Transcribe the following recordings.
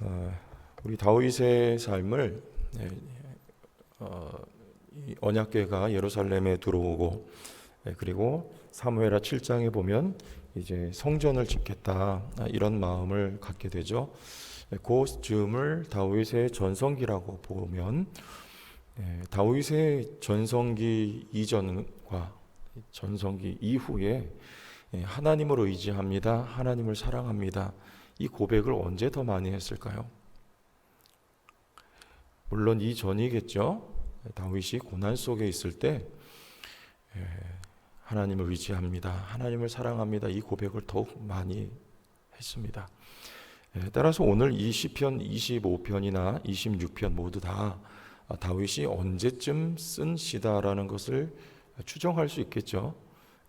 어, 우리 다윗의 삶을 네, 어, 이 언약궤가 예루살렘에 들어오고 네, 그리고 사무엘하 7장에 보면 이제 성전을 짓겠다 아, 이런 마음을 갖게 되죠. 네, 그 즈음을 다윗의 전성기라고 보면 네, 다윗의 전성기 이전과 전성기 이후에 예, 하나님을 의지합니다. 하나님을 사랑합니다. 이 고백을 언제 더 많이 했을까요? 물론 이 전이겠죠. 다윗이 고난 속에 있을 때 예, 하나님을 의지합니다. 하나님을 사랑합니다. 이 고백을 더욱 많이 했습니다. 예, 따라서 오늘 이 시편 25편이나 26편 모두 다 다윗이 언제쯤 쓴 시다라는 것을 추정할 수 있겠죠.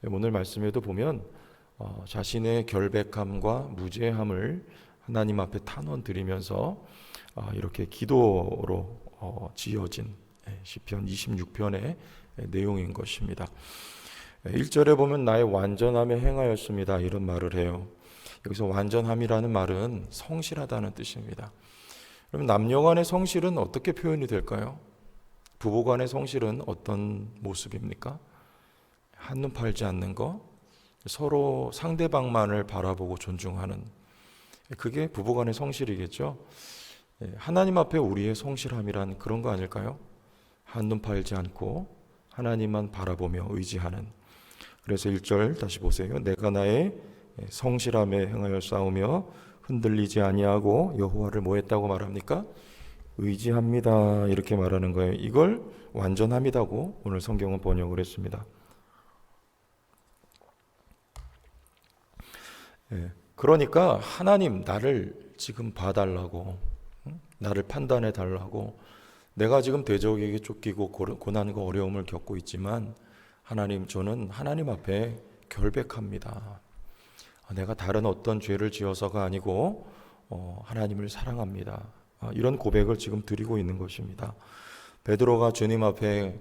예, 오늘 말씀에도 보면 어, 자신의 결백함과 무죄함을 하나님 앞에 탄원 드리면서 어, 이렇게 기도로 어, 지어진 예, 시편 26편의 내용인 것입니다. 1절에 보면 나의 완전함에 행하였습니다. 이런 말을 해요. 여기서 완전함이라는 말은 성실하다는 뜻입니다. 그럼 남녀 간의 성실은 어떻게 표현이 될까요? 부부 간의 성실은 어떤 모습입니까? 한눈 팔지 않는 거, 서로 상대방만을 바라보고 존중하는 그게 부부 간의 성실이겠죠. 예, 하나님 앞에 우리의 성실함이란 그런 거 아닐까요? 한눈 팔지 않고 하나님만 바라보며 의지하는. 그래서 1절 다시 보세요. 내가 나의 성실함에 행하여 싸우며 흔들리지 아니하고 여호와를 뭐 했다고 말합니까? 의지합니다. 이렇게 말하는 거예요. 이걸 완전함이라고 오늘 성경은 번역을 했습니다. 그러니까 하나님 나를 지금 봐달라고 나를 판단해 달라고 내가 지금 대적에게 쫓기고 고난과 어려움을 겪고 있지만 하나님 저는 하나님 앞에 결백합니다. 내가 다른 어떤 죄를 지어서가 아니고 어, 하나님을 사랑합니다. 아, 이런 고백을 지금 드리고 있는 것입니다. 베드로가 주님 앞에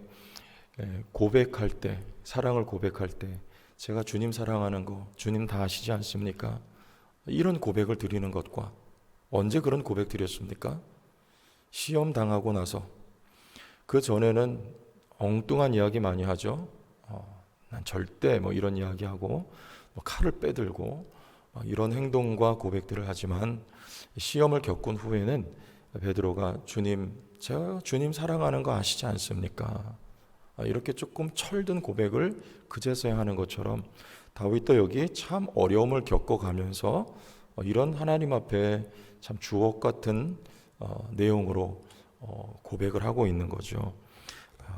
고백할 때 사랑을 고백할 때 제가 주님 사랑하는 거 주님 다 아시지 않습니까? 이런 고백을 드리는 것과 언제 그런 고백 드렸습니까? 시험 당하고 나서 그 전에는 엉뚱한 이야기 많이 하죠. 어, 난 절대 뭐 이런 이야기하고 뭐 칼을 빼들고 어, 이런 행동과 고백들을 하지만 시험을 겪은 후에는 베드로가 주님 제가 주님 사랑하는 거 아시지 않습니까? 아, 이렇게 조금 철든 고백을 그제서야 하는 것처럼 다윗도 여기 참 어려움을 겪어가면서 어, 이런 하나님 앞에 참 주옥 같은 어, 내용으로 고백을 하고 있는 거죠.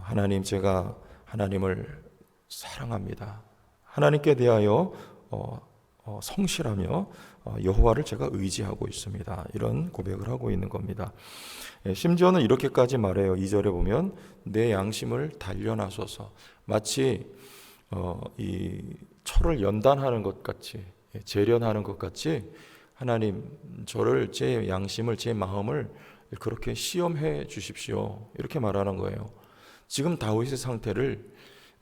하나님 제가 하나님을 사랑합니다. 하나님께 대하여 어, 성실하며 어, 여호와를 제가 의지하고 있습니다. 이런 고백을 하고 있는 겁니다. 예, 심지어는 이렇게까지 말해요. 2절에 보면 내 양심을 단련하소서 마치 어, 이 철을 연단하는 것 같이 예, 재련하는 것 같이 하나님 저를 제 양심을 제 마음을 그렇게 시험해 주십시오. 이렇게 말하는 거예요. 지금 다윗의 상태를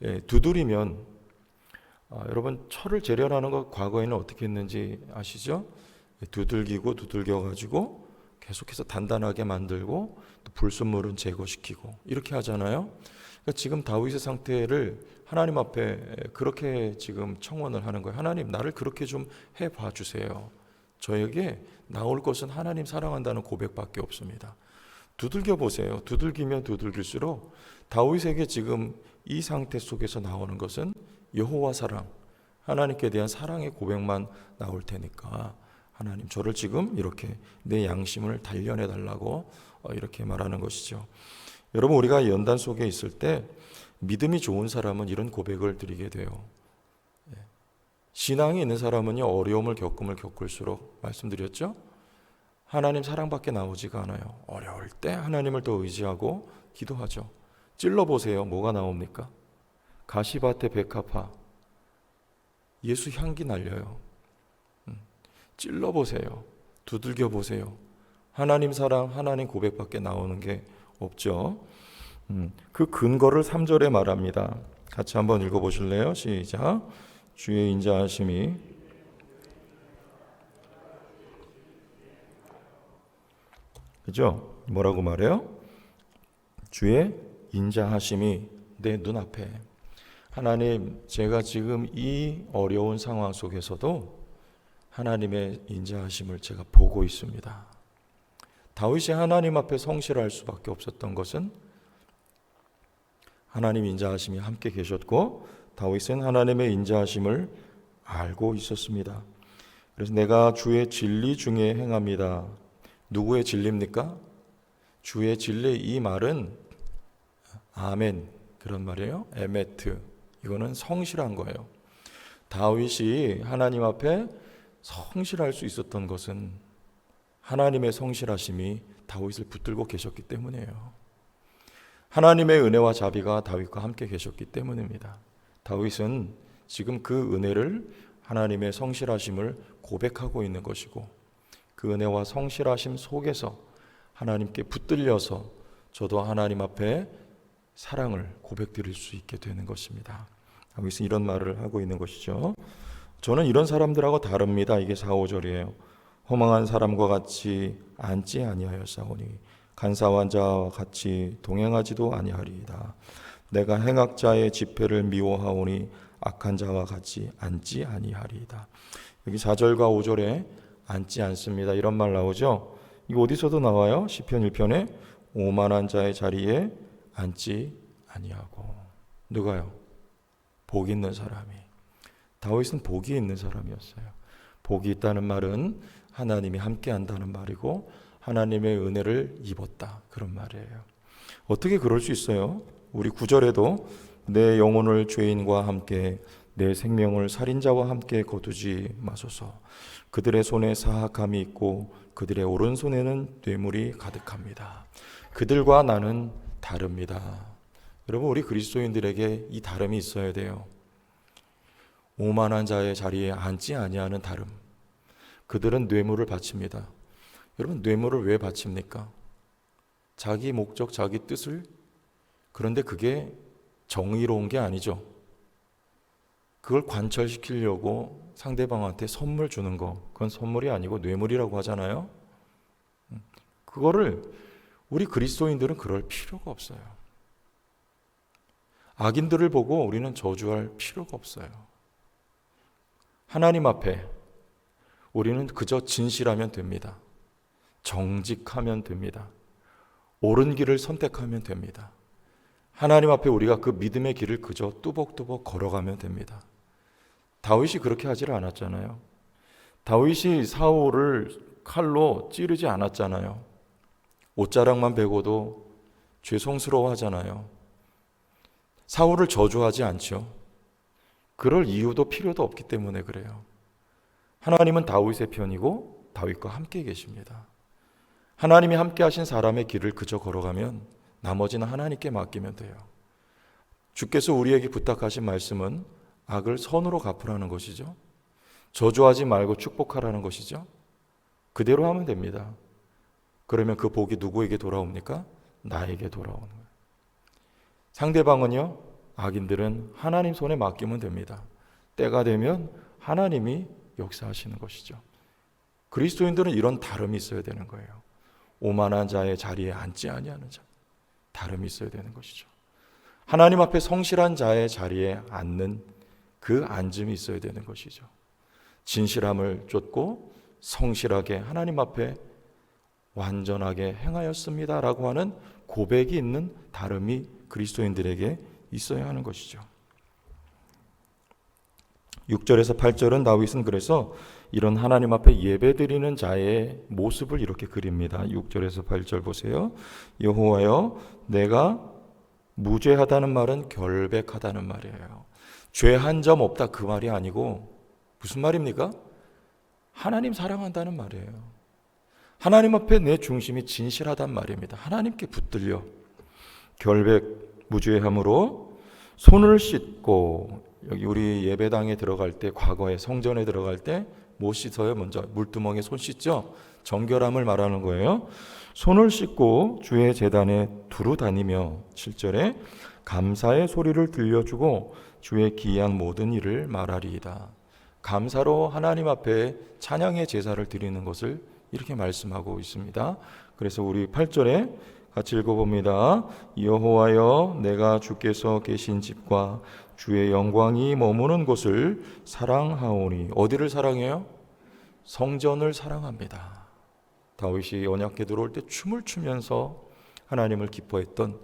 예, 두드리면 아, 여러분 철을 재련하는 것 과거에는 어떻게 했는지 아시죠? 두들기고 두들겨 가지고 계속해서 단단하게 만들고 또 불순물은 제거시키고 이렇게 하잖아요. 그러니까 지금 다윗의 상태를 하나님 앞에 그렇게 지금 청원을 하는 거예요. 하나님 나를 그렇게 좀 해봐 주세요. 저에게 나올 것은 하나님 사랑한다는 고백밖에 없습니다. 두들겨 보세요. 두들기면 두들길수록 다윗에게 지금 이 상태 속에서 나오는 것은 여호와 사랑, 하나님께 대한 사랑의 고백만 나올 테니까 하나님 저를 지금 이렇게 내 양심을 단련해 달라고 어, 이렇게 말하는 것이죠. 여러분 우리가 연단 속에 있을 때 믿음이 좋은 사람은 이런 고백을 드리게 돼요. 예. 신앙이 있는 사람은요 어려움을 겪음을 겪을수록 말씀드렸죠. 하나님 사랑밖에 나오지가 않아요. 어려울 때 하나님을 더 의지하고 기도하죠. 찔러 보세요. 뭐가 나옵니까? 가시밭에 백합화 예수 향기 날려요. 음, 찔러 보세요. 두들겨 보세요. 하나님 사랑, 하나님 고백밖에 나오는 게 없죠. 음, 그 근거를 3절에 말합니다. 같이 한번 읽어 보실래요? 시작. 주의 인자하심이 그죠? 뭐라고 말해요? 주의 인자하심이 내 눈앞에 하나님 제가 지금 이 어려운 상황 속에서도 하나님의 인자하심을 제가 보고 있습니다. 다윗이 하나님 앞에 성실할 수밖에 없었던 것은 하나님 인자하심이 함께 계셨고 다윗은 하나님의 인자하심을 알고 있었습니다. 그래서 내가 주의 진리 중에 행합니다. 누구의 진리입니까? 주의 진리 이 말은 아멘 그런 말이에요. 에메트 이거는 성실한 거예요. 다윗이 하나님 앞에 성실할 수 있었던 것은 하나님의 성실하심이 다윗을 붙들고 계셨기 때문이에요. 하나님의 은혜와 자비가 다윗과 함께 계셨기 때문입니다. 다윗은 지금 그 은혜를 하나님의 성실하심을 고백하고 있는 것이고 그 은혜와 성실하심 속에서 하나님께 붙들려서 저도 하나님 앞에 사랑을 고백드릴 수 있게 되는 것입니다. 다윗은 이런 말을 하고 있는 것이죠. 저는 이런 사람들하고 다릅니다. 이게 4, 5절이에요. 허망한 사람과 같이 앉지 아니하였사오니 간사한 자와 같이 동행하지도 아니하리이다. 내가 행악자의 집회를 미워하오니 악한 자와 같이 앉지 아니하리이다. 여기 4절과 5절에 앉지 않습니다. 이런 말 나오죠. 이거 어디서도 나와요? 시편 1편에 오만한 자의 자리에 앉지 아니하고 누가요? 복 있는 사람이 다윗은 복이 있는 사람이었어요. 복이 있다는 말은 하나님이 함께 한다는 말이고 하나님의 은혜를 입었다 그런 말이에요. 어떻게 그럴 수 있어요? 우리 구절에도 내 영혼을 죄인과 함께 내 생명을 살인자와 함께 거두지 마소서. 그들의 손에 사악함이 있고 그들의 오른손에는 뇌물이 가득합니다. 그들과 나는 다릅니다. 여러분 우리 그리스도인들에게 이 다름이 있어야 돼요. 오만한 자의 자리에 앉지 아니하는 다름. 그들은 뇌물을 바칩니다. 여러분 뇌물을 왜 바칩니까? 자기 목적, 자기 뜻을 그런데 그게 정의로운 게 아니죠. 그걸 관철시키려고 상대방한테 선물 주는 거, 그건 선물이 아니고 뇌물이라고 하잖아요. 그거를 우리 그리스도인들은 그럴 필요가 없어요. 악인들을 보고 우리는 저주할 필요가 없어요. 하나님 앞에 우리는 그저 진실하면 됩니다. 정직하면 됩니다. 옳은 길을 선택하면 됩니다. 하나님 앞에 우리가 그 믿음의 길을 그저 뚜벅뚜벅 걸어가면 됩니다. 다윗이 그렇게 하지를 않았잖아요. 다윗이 사울을 칼로 찌르지 않았잖아요. 옷자락만 베고도 죄송스러워 하잖아요. 사울을 저주하지 않죠. 그럴 이유도 필요도 없기 때문에 그래요. 하나님은 다윗의 편이고 다윗과 함께 계십니다. 하나님이 함께 하신 사람의 길을 그저 걸어가면 나머지는 하나님께 맡기면 돼요. 주께서 우리에게 부탁하신 말씀은 악을 선으로 갚으라는 것이죠. 저주하지 말고 축복하라는 것이죠. 그대로 하면 됩니다. 그러면 그 복이 누구에게 돌아옵니까? 나에게 돌아오는 거예요. 상대방은요, 악인들은 하나님 손에 맡기면 됩니다. 때가 되면 하나님이 역사하시는 것이죠. 그리스도인들은 이런 다름이 있어야 되는 거예요. 오만한 자의 자리에 앉지 아니하는 자. 다름이 있어야 되는 것이죠. 하나님 앞에 성실한 자의 자리에 앉는 그 앉음이 있어야 되는 것이죠. 진실함을 쫓고 성실하게 하나님 앞에 완전하게 행하였습니다라고 하는 고백이 있는 다름이 그리스도인들에게 있어야 하는 것이죠. 6절에서 8절은 다윗은 그래서 이런 하나님 앞에 예배드리는 자의 모습을 이렇게 그립니다. 6절에서 8절 보세요. 여호와여 내가 무죄하다는 말은 결백하다는 말이에요. 죄 한 점 없다 그 말이 아니고 무슨 말입니까? 하나님 사랑한다는 말이에요. 하나님 앞에 내 중심이 진실하단 말입니다. 하나님께 붙들려 결백 무죄함으로 손을 씻고 여기 우리 예배당에 들어갈 때 과거에 성전에 들어갈 때 못 씻어요. 먼저 물두멍에 손 씻죠. 정결함을 말하는 거예요. 손을 씻고 주의 재단에 두루 다니며 7절에 감사의 소리를 들려주고 주의 기이한 모든 일을 말하리이다. 감사로 하나님 앞에 찬양의 제사를 드리는 것을 이렇게 말씀하고 있습니다. 그래서 우리 8절에 같이 읽어봅니다. 여호와여 내가 주께서 계신 집과 주의 영광이 머무는 곳을 사랑하오니 어디를 사랑해요? 성전을 사랑합니다. 다윗이 언약궤 들어올 때 춤을 추면서 하나님을 기뻐했던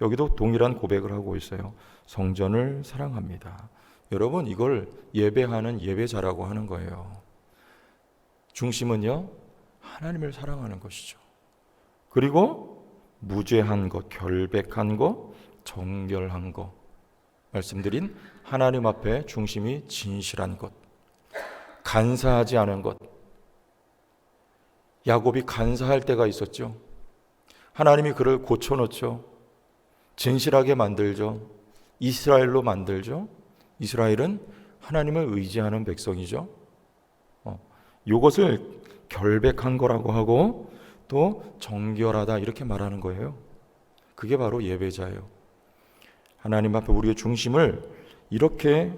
여기도 동일한 고백을 하고 있어요. 성전을 사랑합니다. 여러분 이걸 예배하는 예배자라고 하는 거예요. 중심은요 하나님을 사랑하는 것이죠. 그리고 무죄한 것, 결백한 것, 정결한 것 말씀드린 하나님 앞에 중심이 진실한 것, 간사하지 않은 것. 야곱이 간사할 때가 있었죠. 하나님이 그를 고쳐놓죠. 진실하게 만들죠. 이스라엘로 만들죠. 이스라엘은 하나님을 의지하는 백성이죠. 어, 이것을 결백한 거라고 하고 또 정결하다 이렇게 말하는 거예요. 그게 바로 예배자예요. 하나님 앞에 우리의 중심을 이렇게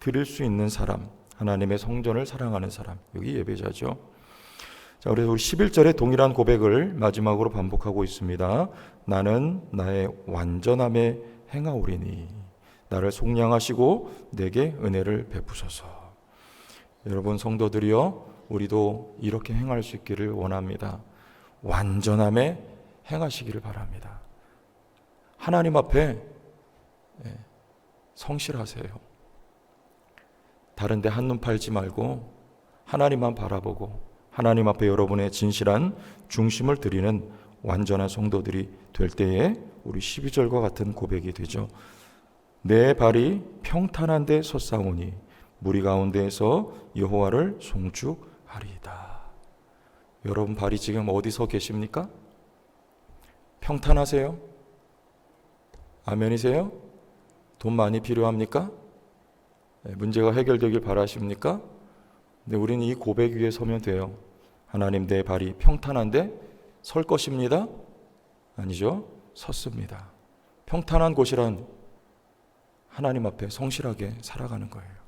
드릴 수 있는 사람, 하나님의 성전을 사랑하는 사람, 여기 예배자죠. 자, 그래서 우리 11절에 동일한 고백을 마지막으로 반복하고 있습니다. 나는 나의 완전함에 행하오리니 나를 속량하시고 내게 은혜를 베푸소서. 여러분 성도들이여 우리도 이렇게 행할 수 있기를 원합니다. 완전함에 행하시기를 바랍니다. 하나님 앞에 예, 성실하세요. 다른데 한눈 팔지 말고 하나님만 바라보고 하나님 앞에 여러분의 진실한 중심을 드리는 완전한 성도들이 될 때에 우리 12절과 같은 고백이 되죠. 내 발이 평탄한 데 섰사오니 무리 가운데에서 여호와를 송축 하리이다. 여러분 발이 지금 어디서 계십니까? 평탄하세요? 아멘이세요? 돈 많이 필요합니까? 네, 문제가 해결되길 바라십니까? 근데 우리는 이 고백 위에 서면 돼요. 하나님 내 발이 평탄한데 설 것입니다? 아니죠. 섰습니다. 평탄한 곳이란 하나님 앞에 성실하게 살아가는 거예요.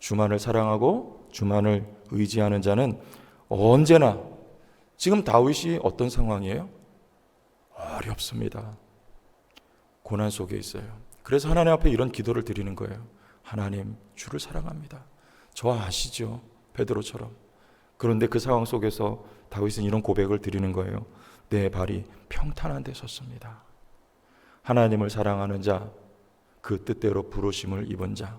주만을 사랑하고 주만을 의지하는 자는 언제나 지금 다윗이 어떤 상황이에요? 어렵습니다. 고난 속에 있어요. 그래서 하나님 앞에 이런 기도를 드리는 거예요. 하나님, 주를 사랑합니다. 저 아시죠? 베드로처럼. 그런데 그 상황 속에서 다윗은 이런 고백을 드리는 거예요. 내 발이 평탄한 데 섰습니다. 하나님을 사랑하는 자, 그 뜻대로 부르심을 입은 자.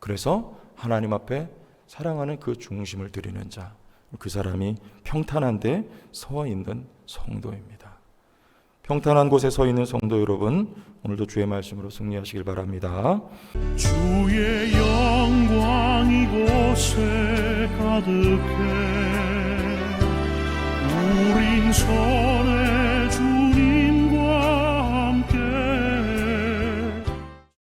그래서 하나님 앞에 사랑하는 그 중심을 드리는 자. 그 사람이 평탄한데 서 있는 성도입니다. 평탄한 곳에 서 있는 성도 여러분, 오늘도 주의 말씀으로 승리하시길 바랍니다. 주의 영광 이곳에 가득해 우린 서